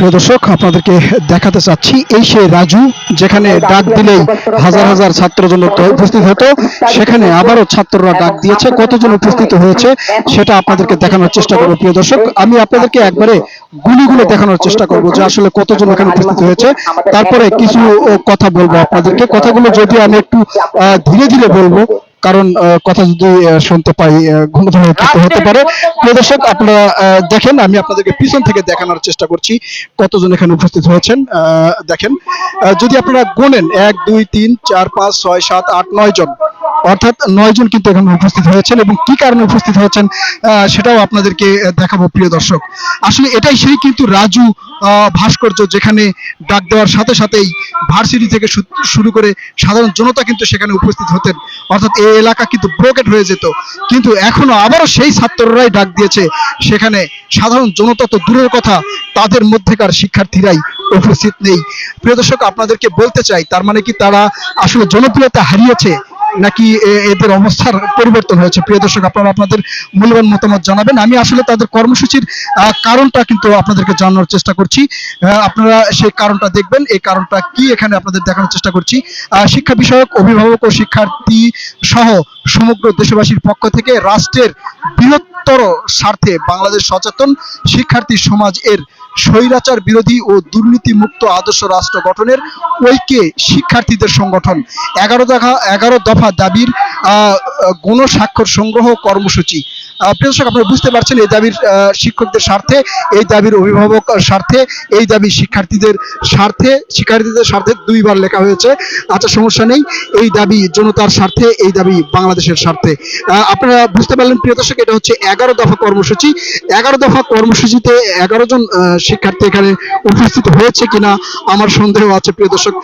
প্রিয় দর্শক, আপনাদেরকে দেখাতে চাচ্ছি এই সেই রাজু, যেখানে ডাক দিলেই হাজার হাজার ছাত্র জনতা উপস্থিত হতো। সেখানে আবারও ছাত্ররা ডাক দিয়েছে, কতজন উপস্থিত হয়েছে সেটা আপনাদেরকে দেখানোর চেষ্টা করব, প্রিয় দর্শক। আমি আপনাদেরকে একবারে গুলি গুলো দেখানোর চেষ্টা করব যে আসলে কতজন এখানে উপস্থিত হয়েছে। তারপরে কিছু কথা বলব আপনাদেরকে। কথাগুলো যদি আমি একটু ধীরে ধীরে বলব কারণ কথা যদি শুনতে পাই ঘুমধুমে হতে পারে। প্রদর্শক আপনারা আহ, দেখেন আমি আপনাদেরকে পিছন থেকে দেখানোর চেষ্টা করছি কতজন এখানে উপস্থিত হয়েছেন আহ, দেখেন। আহ, যদি আপনারা গুনেন এক দুই তিন চার পাঁচ ছয় সাত আট নয় জন। অর্থাৎ নয় জন কিন্তু এখানে উপস্থিত হয়েছেন এবং কি কারণে উপস্থিত হয়েছেন সেটাও আপনাদেরকে দেখাবো, প্রিয় দর্শক। আসলে এটাই সেই কিন্তু রাজু ভাস্কর্য যেখানে ডাক দেওয়ার সাথে সাথেই ভার্সিটি থেকে শুরু করে সাধারণ জনতা কিন্তু সেখানে উপস্থিত হতেন। অর্থাৎ এই এলাকা কিন্তু ব্রোকেট হয়ে যেত। কিন্তু এখনও আবারও সেই ছাত্ররাই ডাক দিয়েছে। সেখানে সাধারণ জনতা তো দূরের কথা, তাদের মধ্যেকার শিক্ষার্থীরাই উপস্থিত নেই। প্রিয় দর্শক, আপনাদেরকে বলতে চাই, তার মানে কি তারা আসলে জনপ্রিয়তা হারিয়েছে? নাকি এদের অবস্থার পরিবর্তন হয়েছে? প্রিয় দর্শক, আপনারা আপনাদের মূল্যবান মতামত জানাবেন। আমি আসলে তাদের কর্মসূচির কারণটা কিন্তু আপনাদেরকে জানানোর চেষ্টা করছি। আপনারা সেই কারণটা দেখবেন, এই কারণটা কি এখানে আপনাদের দেখানোর চেষ্টা করছি। শিক্ষা বিষয়ক অভিভাবক ও শিক্ষার্থী সহ সমগ্র দেশবাসীর পক্ষ থেকে রাষ্ট্রের বৃহত্তর স্বার্থে বাংলাদেশ সচেতন শিক্ষার্থী সমাজ এর স্বৈরাচার বিরোধী ও দুর্নীতি মুক্ত আদর্শ রাষ্ট্র গঠনের ঐক্যে শিক্ষার্থীদের সংগঠন। এগারো দফা এগারো দফা দাবির গণস্বাক্ষর সংগ্রহ কর্মসূচি। প্রিয় আপনারা বুঝতে পারছেন এই দাবির শিক্ষকদের স্বার্থে, এই দাবির অভিভাবক স্বার্থে, এই দাবি শিক্ষার্থীদের স্বার্থে শিক্ষার্থীদের স্বার্থে দুইবার লেখা হয়েছে। আচ্ছা সমস্যা নেই, এই দাবি জনতার স্বার্থে, এই দাবি বাংলাদেশের স্বার্থে। আপনারা বুঝতে পারলেন, প্রিয় দর্শক, এটা হচ্ছে এগারো দফা কর্মসূচি। এগারো দফা কর্মসূচিতে এগারো জন শিক্ষার্থী এখানে উপস্থিত হয়েছে কিনা আমার সন্দেহ আছে, প্রিয় দর্শক।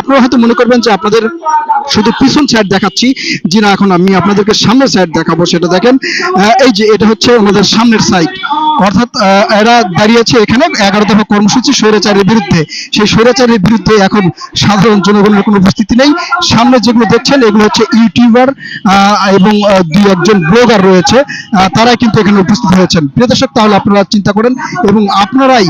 আপনারা হয়তো মনে করবেন যে আপনাদের শুধু পিছন সাইড দেখাচ্ছি। যে না, এখন আমি আপনাদেরকে সামনের সাইড দেখাবো, সেটা দেখেন। এই যে, এটা হচ্ছে আমাদের সামনের সাইড অর্থাৎ এরা দাঁড়িয়েছে এখানে এগারো দফা কর্মসূচি স্বৈরাচারের বিরুদ্ধে। সেই স্বৈরাচারের বিরুদ্ধে এখন সাধারণ জনগণের কোনো উপস্থিতি নেই। সামনে যেগুলো দেখছেন, এগুলো হচ্ছে ইউটিউবার এবং দুই একজন ব্লগার রয়েছে। তারা কিন্তু এখানে উপস্থিত হয়েছেন। প্রিয় দর্শক, তাহলে আপনারা চিন্তা করেন এবং আপনারাই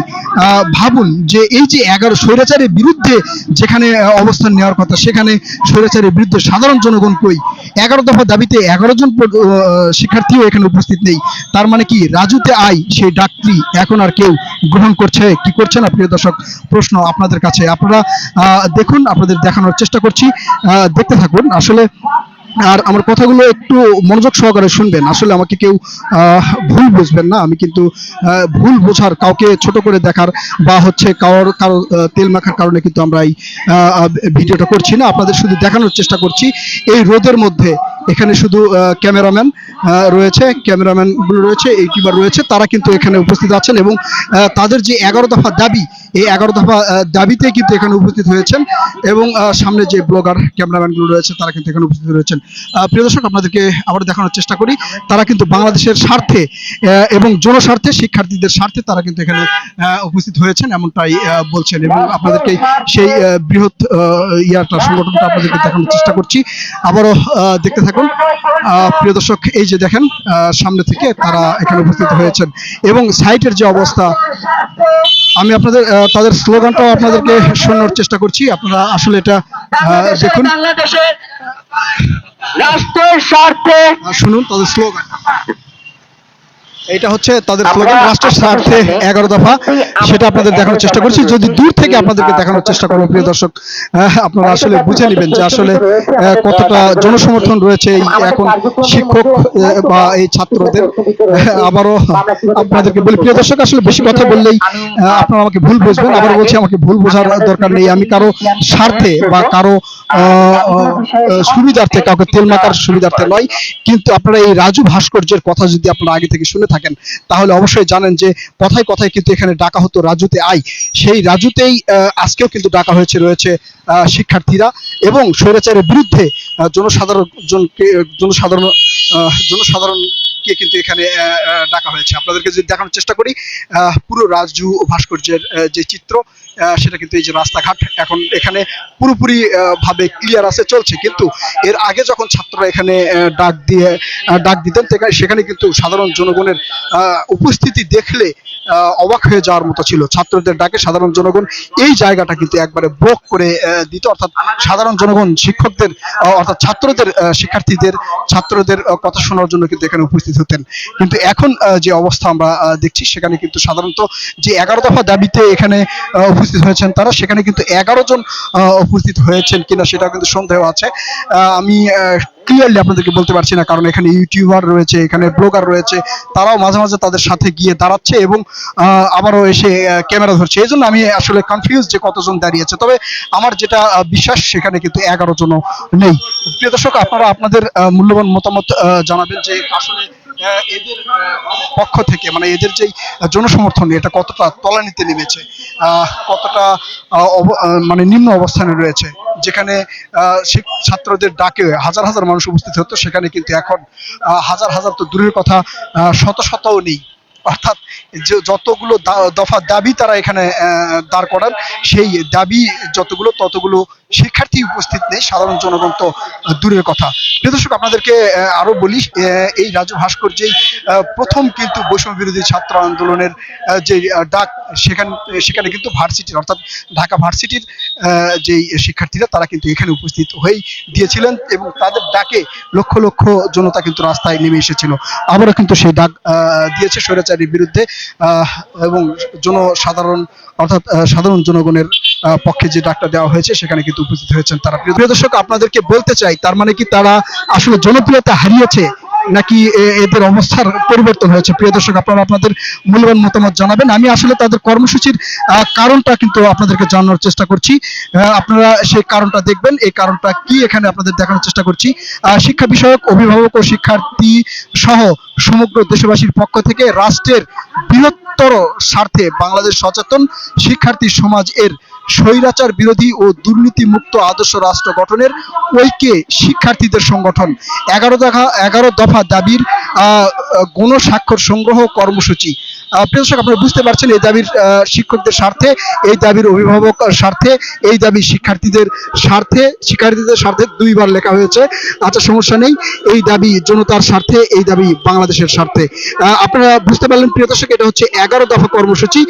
ভাবুন যে এই যে এগারো স্বৈরাচারের বিরুদ্ধে যেখানে অবস্থান নেওয়ার কথা, সেখানে স্বৈরাচারের বিরুদ্ধে সাধারণ জনগণ কই? এগারো দফা দাবিতে এগারো জন শিক্ষার্থীও এখানে উপস্থিত নেই। তার মানে কি? রাজুতে আই সেই ডাকটি এখন আর কেউ গ্রহণ করছে। কি করছে না প্রিয় দর্শক? প্রশ্ন আপনাদের কাছে। আপনারা দেখুন, আপনাদের দেখানোর চেষ্টা করছি। দেখতে থাকুন। আসলে, আর আমার কথাগুলো একটু মনোযোগ সহকারে শুনবেন। আসলে আমাকে কেউ ভুল বুঝবেন না। আমি কিন্তু ভুল বোঝার কাউকে ছোট করে দেখার বা হচ্ছে কারোর কারও তেল মাখার কারণে কিন্তু আমরা এই ভিডিওটা করছি না। আপনাদের শুধু দেখানোর চেষ্টা করছি। এই রোদের মধ্যে, এখানে শুধু ক্যামেরাম্যান রয়েছে, ক্যামেরাম্যান রয়েছে, ইউটিউবার রয়েছে, তারা কিন্তু এখানে উপস্থিত আছেন এবং তাদের যে এগারো দফা দাবি, এই এগারো দফা দাবিতে কিন্তু এখানে উপস্থিত হয়েছেন এবং সামনে যে ব্লগার, ক্যামেরাম্যানগুলো রয়েছে, তারা কিন্তু এখানে উপস্থিত রয়েছেন। প্রিয় দর্শক, আপনাদেরকে আবার দেখানোর চেষ্টা করি, তারা কিন্তু বাংলাদেশের স্বার্থে এবং জনস্বার্থে, শিক্ষার্থীদের স্বার্থে তারা কিন্তু এখানে উপস্থিত হয়েছেন এমনটাই বলছেন এবং আপনাদেরকে সেই বৃহৎ ইয়াটা, সংগঠনটা আপনাদেরকে দেখানোর চেষ্টা করছি। আবারও দেখতে থাকুন। প্রিয় দর্শক, এই যে দেখেন সামনে থেকে তারা এখানে উপস্থিত হয়েছেন। এবং সাইটের যে অবস্থা আমি আপনাদের তাদের স্লোগানটাও আপনাদেরকে শোনানোর চেষ্টা করছি। আপনারা আসলে এটা দেখুন। রাষ্ট্রের স্বার্থে শুনুন তাদের স্লোগান। এটা হচ্ছে তাদের স্লোগান রাষ্ট্রের স্বার্থে এগারো দফা সেটা আপনাদের দেখানোর চেষ্টা করছি। যদি দূর থেকে আপনাদেরকে দেখানোর চেষ্টা করব প্রিয় দর্শক আপনারা আসলে বুঝে নেবেন যে আসলে কতটা জনসমর্থন রয়েছে এই এখন শিক্ষক বা এই ছাত্রদের। আবারও আপনাদেরকে বলি প্রিয় দর্শক আসলে বেশি কথা বললেই আপনারা আমাকে ভুল বুঝবেন আবার বলছি আমাকে ভুল বোঝার দরকার নেই। আমি কারও স্বার্থে বা কারও সুবিধার্থে কাউকে তেল মাখার সুবিধার্থে নয়। কিন্তু আপনারা এই রাজু ভাস্কর্যের কথা যদি আপনারা আগে থেকে শুনে থাকেন তাহলে অবশ্যই জানেন যে কথায় কথায় কিন্তু এখানে ডাকা হতো রাজুতে আই। সেই রাজুতেই আজকেও কিন্তু ডাকা হয়েছে, রয়েছে শিক্ষার্থীরা এবং স্বৈরাচারের বিরুদ্ধে জনসাধারণ জনসাধারণ জনসাধারণ আহ, কিন্তু এখানে ডাকা হয়েছে। আপনাদেরকে যদি দেখানোর চেষ্টা করি পুরো রাজু ভাস্কর্যের যে চিত্র সেটা কিন্তু এই যে রাস্তাঘাট এখন এখানে পুরোপুরি ভাবে ক্লিয়ার আছে চলছে। কিন্তু এর আগে যখন ছাত্ররা এখানে ডাক দিয়ে ডাক দিতেন সেখানে কিন্তু সাধারণ জনগণের উপস্থিতি দেখলে অবাক হয়ে যাওয়ার মতো ছিল। ছাত্রদের ডাকে সাধারণ জনগণ এই জায়গাটা কিন্তু একবারে ব্লক করে দিত। অর্থাৎ সাধারণ জনগণ, শিক্ষকদের অর্থাৎ ছাত্রদের শিক্ষার্থীদের, ছাত্রদের কথা শোনার জন্য কিন্তু এখানে উপস্থিত হতেন। কিন্তু এখন যে অবস্থা আমরা দেখছি, সেখানে কিন্তু সাধারণত যে এগারো দফা দাবিতে এখানে উপস্থিত হয়েছেন তারা, সেখানে কিন্তু এগারো জন উপস্থিত হয়েছেন কিনা সেটা কিন্তু সন্দেহ আছে। আমি ক্লিয়ারলি আপনাদেরকে বলতে পারছি না, কারণ এখানে ইউটিউবার রয়েছে, এখানে ব্লগার রয়েছে, তারাও মাঝে মাঝে তাদের সাথে গিয়ে দাঁড়াচ্ছে এবং আবারও এসে ক্যামেরা ধরছে। এই জন্য আমি আসলে কনফিউজ যে কতজন দাঁড়িয়েছে। তবে আমার যেটা বিশ্বাস, সেখানে কিন্তু এগারো জনও নেই। প্রিয় দর্শক, আপনারা আপনাদের মূল্যবান মতামত জানাবেন যে আসলে এদের পক্ষ থেকে মানে এদের যেই জনসমর্থন, এটা কতটা তলানিতে নেমেছে কতটা মানে নিম্ন অবস্থানে রয়েছে। যেখানে ছাত্রদের ডাকে হাজার হাজার মানুষ উপস্থিত হতো, সেখানে কিন্তু এখন হাজার হাজার তো দূরের কথা শত শতও নেই। অর্থাৎ যতগুলো দফা দাবি তারা এখানে দাঁড় করান, সেই দাবি যতগুলো, ততগুলো শিক্ষার্থী উপস্থিত নেই, সাধারণ জনগণ তো দূরের কথা। দর্শক, আপনাদেরকে আরও বলি এই রাজু ভাস্কর্যেই প্রথম কিন্তু বৈষম্য বিরোধী ছাত্র আন্দোলনের যে ডাক, সেখানে সেখানে কিন্তু ভার্সিটির অর্থাৎ ঢাকা ভার্সিটির যেই শিক্ষার্থীরা, তারা কিন্তু এখানে উপস্থিত হয়েই দিয়েছিলেন এবং তাদের ডাকে লক্ষ লক্ষ জনতা কিন্তু রাস্তায় নেমে এসেছিল। আবারও কিন্তু সেই ডাক দিয়েছে স্বৈরাচারীর বিরুদ্ধে এবং জনসাধারণ অর্থাৎ সাধারণ জনগণের পক্ষে যে ডাকটা দেওয়া হয়েছে, সেখানে কিন্তু উপস্থিত হয়েছেন তারা। প্রিয় দর্শক, আপনাদেরকে বলতে চাই, তার মানে কি তারা আসলে জনপ্রিয়তা হারিয়েছে? নাকি এদের অবস্থার পরিবর্তন হয়েছে? প্রিয় দর্শক, আপনারা আপনাদের মূল্যবান মতামত জানাবেন। আমি আসলে তাদের কর্মসূচির কারণটা কিন্তু আপনাদেরকে জানানোর চেষ্টা করছি। আপনারা সেই কারণটা দেখবেন, এই কারণটা কি এখানে আপনাদের দেখানোর চেষ্টা করছি। শিক্ষা বিষয়ক অভিভাবক ও শিক্ষার্থী সহ সমগ্র দেশবাসীর পক্ষ থেকে রাষ্ট্রের বৃহত্তর স্বার্থে বাংলাদেশ সচেতন শিক্ষার্থী সমাজ এর স্বৈরাচার বিরোধী ও দুর্নীতি মুক্ত আদর্শ রাষ্ট্র গঠনের ঐক্যে শিক্ষার্থীদের সংগঠন। এগারো দফা এগারো দফা দাবির গণস্বাক্ষর সংগ্রহ কর্মসূচি। আহ, আপনারা বুঝতে পারছেন এই দাবির শিক্ষকদের স্বার্থে এই দাবির অভিভাবক স্বার্থে এই দাবি শিক্ষার্থীদের স্বার্থে শিক্ষার্থীদের স্বার্থে দুইবার লেখা হয়েছে। আচ্ছা সমস্যা নেই এই দাবি জনতার স্বার্থে এই দাবি বাংলাদেশের স্বার্থে। আপনারা বুঝতে পারলেন প্রিয় দর্শক এটা হচ্ছে এগারো দফা কর্মসূচি।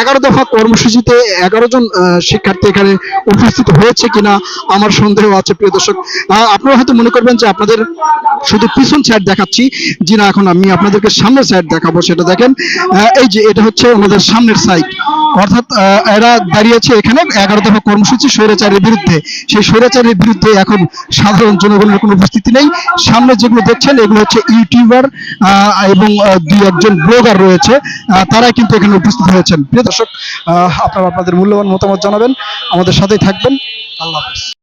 এগারো দফা কর্মসূচিতে এগারো জন শিক্ষার্থী এখানে উপস্থিত হয়েছে কিনা আমার সন্দেহ আছে প্রিয় দর্শক। আপনারা হয়তো মনে করবেন যে আপনাদের শুধু পিছন সাইড দেখাচ্ছি জি না এখন আমি আপনাদেরকে সামনের সাইড দেখাবো সেটা দেখেন। এই যে এটা হচ্ছে ওনাদের সামনের সাইড অর্থাৎ এরা দাঁড়িয়েছে এখানে এগারো দফা কর্মসূচি স্বৈরাচারের বিরুদ্ধে। সেই স্বৈরাচারের বিরুদ্ধে এখন সাধারণ জনগণের কোনো উপস্থিতি নেই। সামনে যেগুলো দেখছেন, এগুলো হচ্ছে ইউটিউবার এবং দুই একজন ব্লগার রয়েছে। তারাই কিন্তু এখানে উপস্থিত হয়েছেন। প্রিয় দর্শক আপনারা আপনাদের মূল্যবান মতামত জানাবেন। আমাদের সাথেই থাকবেন। আল্লাহ হাফেজ।